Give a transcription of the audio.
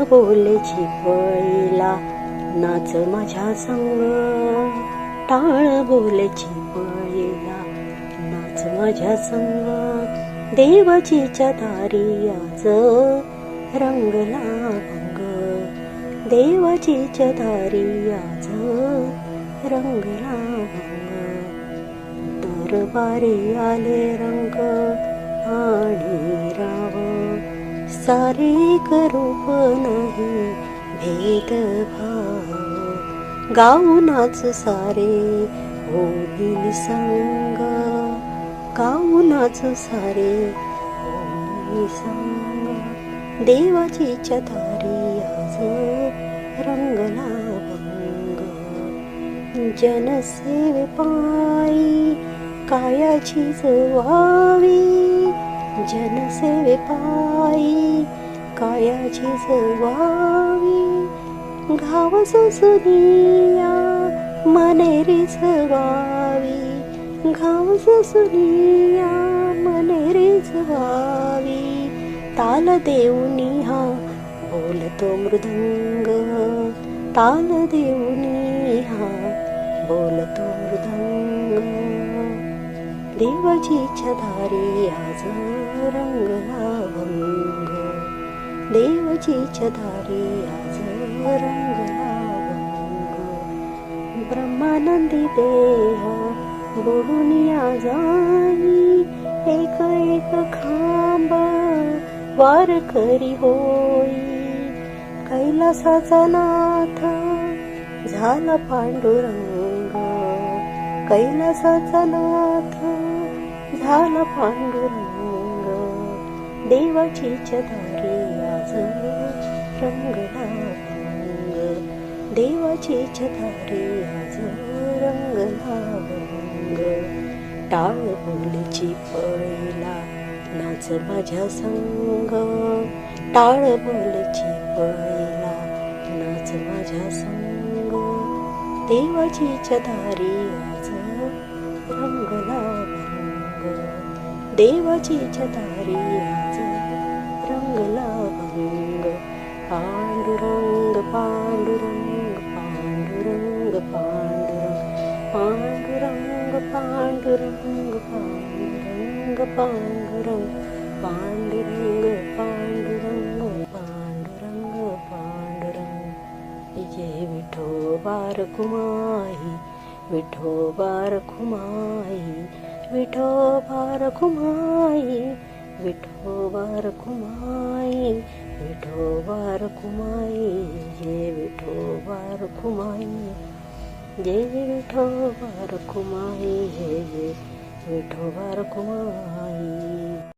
बोलले पळीला नाच माझ्या संग. टाळ बोलची पळीला नाच माझ्या संग. देवाचीच्या दारी आज रंगला भंग देवाचीच्या दारी आज रंगला भंग दरबारी आले रंग आणि राम. सारे करूप नाही भेदभाव. गाऊनाच सारे होईल संग. गाऊनाच सारे होईल संग. देवाची चतारी आज रंगला भंग. जनसेवे पायी कायाची जनसेवे पायी कायाची व्हावी घाव सुनिया मनेरीच व्हावी घाव सुनिया मनेरीच व्हावी ताल देऊनी हा बोलतो मृदंग। ताल देऊनी हा बोलतो मृदंग देवाची छधारी आज रंगला भंग देवाची छधारी आज रंगला ब्रह्मानंदी देह बुडून या जाई. एक एक खांब वार करी होई. कैलासाचा नाथ झाला पांडुरंग. कैलासाचा नाथ झाला पांडुरंग देवाची चदारी आज रंगला भंग देवाची चदारी आज रंगला भंग टाळ बोलीची पळीला नाच माझ्या संग। टाळ बोलची पळीला नाच माझ्या संग। देवाची चदारी आज रंगला भंग पांडुरंग पांडुरंग पांडुरंग पांडुरंग पांडुरंग पांडुरंग पांडुरंग पांडुरंग पांडुरंग पांडुरंग पांडुरंग पांडुरंग जय विठोबार कुमाई विठोबार कुमाई ठोबार कुमाई बार कुमाई विठो बार कुमाई विठो बार कुमाई जे विठो बार कुमाई